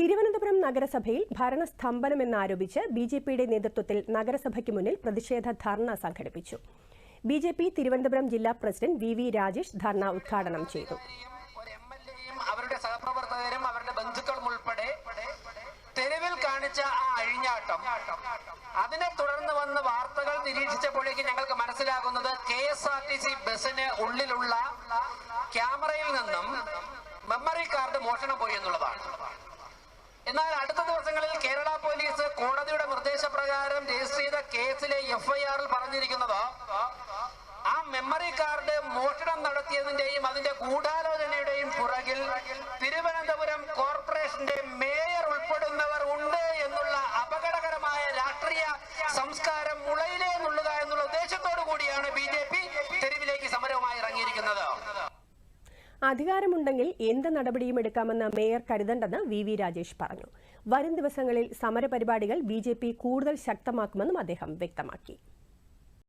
തിരുവനന്തപുരം നഗരസഭയിൽ ഭരണസ്തംഭനമെന്നാരോപിച്ച് B J പിയുടെ നേതൃത്വത്തിൽ നഗരസഭയ്ക്ക് മുന്നിൽ പ്രതിഷേധ ധർണ സംഘടിപ്പിച്ചു. ബി ജെ പി തിരുവനന്തപുരം ജില്ലാ president V V Rajesh dharna ഉദ്ഘാടനം ചെയ്തു. അവരുടെ സഹപ്രവർത്തകരും അവരുടെ ബന്ധുക്കളും ഉൾപ്പെടെ തെരുവിൽ കാണിച്ച ആ അഴിഞ്ഞാട്ടം. അതിനെ തുടർന്ന് വന്ന വാർത്തകൾ നിരീക്ഷിച്ചപ്പോഴേക്ക് ഞങ്ങൾക്ക് മനസ്സിലാകുന്നത് K S R T C ബസിന് ഉള്ളിലുള്ള ക്യാമറയിൽ നിന്നും മെമ്മറി കാർഡ് മോഷണം പോയി എന്നുള്ളതാണ്. എന്നാൽ അടുത്ത ദിവസങ്ങളിൽ കേരള പോലീസ് കോടതിയുടെ നിർദ്ദേശപ്രകാരം രജിസ്റ്റർ ചെയ്ത കേസിലെ എഫ്ഐആറിൽ പറഞ്ഞിരിക്കുന്നത് ആ മെമ്മറി കാർഡ് മോഷണം നടത്തിയതിന്റെയും അതിന്റെ ഗൂഢാലോചനയുടെയും പുറകിൽ തിരുവനന്തപുരം കോർപ്പറേഷന്റെ മേയർ ഉൾപ്പെടുന്നവർ ഉണ്ട് എന്നുള്ള അപകടകരമായ രാഷ്ട്രീയ സംസ്കാരം മുളയിലേ നുള്ളുക എന്നുള്ള ഉദ്ദേശത്തോടു കൂടിയാണ് ബി ജെ പി തെരുവിലേക്ക് സമരവുമായി ഇറങ്ങിയിരിക്കുന്നത്. അധികാരമുണ്ടെങ്കിൽ എന്ത് നടപടിയും എടുക്കാമെന്ന് മേയർ കരുതണ്ടെന്ന് വി വി രാജേഷ് പറഞ്ഞു. വരും ദിവസങ്ങളിൽ സമരപരിപാടികൾ ബി കൂടുതൽ ശക്തമാക്കുമെന്നും അദ്ദേഹം വ്യക്തമാക്കി.